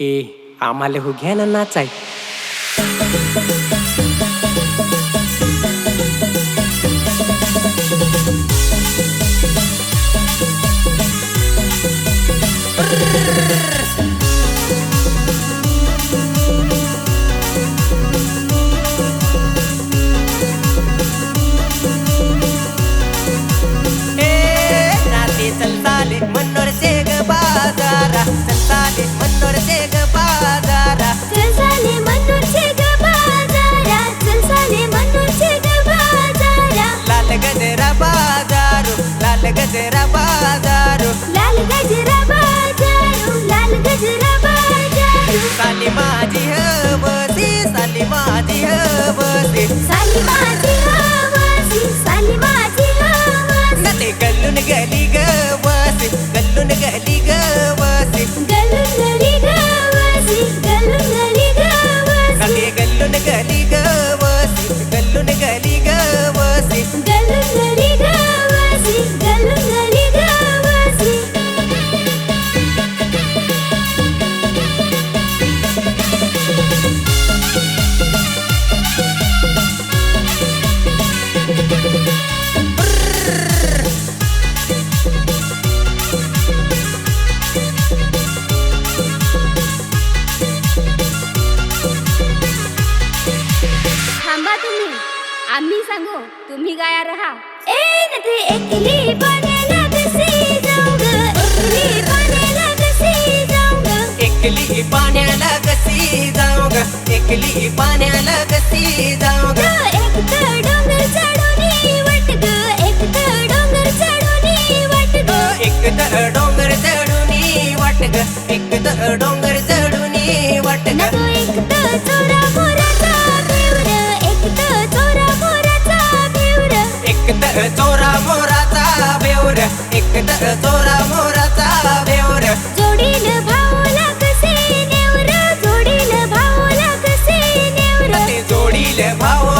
ए आम्हाला हो घ्या ना नाचाय. माझी हवसी थांबा तुम्ही. आम्ही सांगू तुम्ही गाया रहा. ए न ते एकली पाण्याला कशी जाऊ ग एकली पाण्याला कशी जाऊ ग एकली पाण्याला कशी जाऊ ग एकली पाण्याला कशी जाऊ डोंगर चढून वाट ग नको एक तर चोरा मोराचा बेवर एक तर चोरा मोराचा बेवर जोडील भाऊला कसे नेवर जोडील भाऊला कसे नेवर. जोडील भावला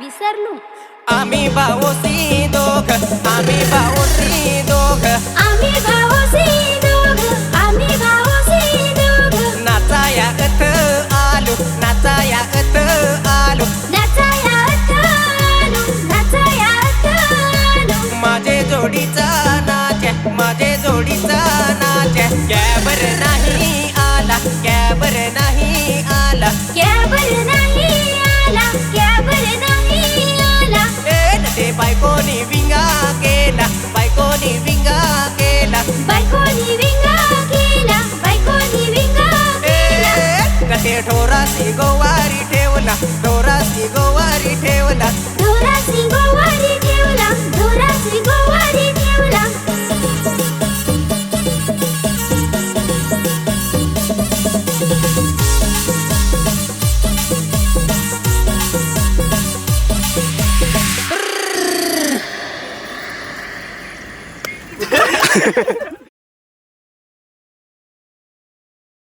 विसरलो. आम्ही भावोसी दोघ आम्ही भावोसी दोघ. आम्ही भाऊसी दोघ आम्ही भाऊसी दोघ. नाचाया अथ आलो नाचाया अथ आलो. नाचाया आलो नाचाया आलो. माझे जोडीचा नाच माझे जोडीचा नाच कॅबर नाही にウィンガーケラバイコにウィンガーケラバイコにウィンガーケラバイコにウィンガーケラガテドラシゴワリテウナ。ドラシゴワリテウナ。ドラシゴワリテウナ。ドラシゴワリテウナ。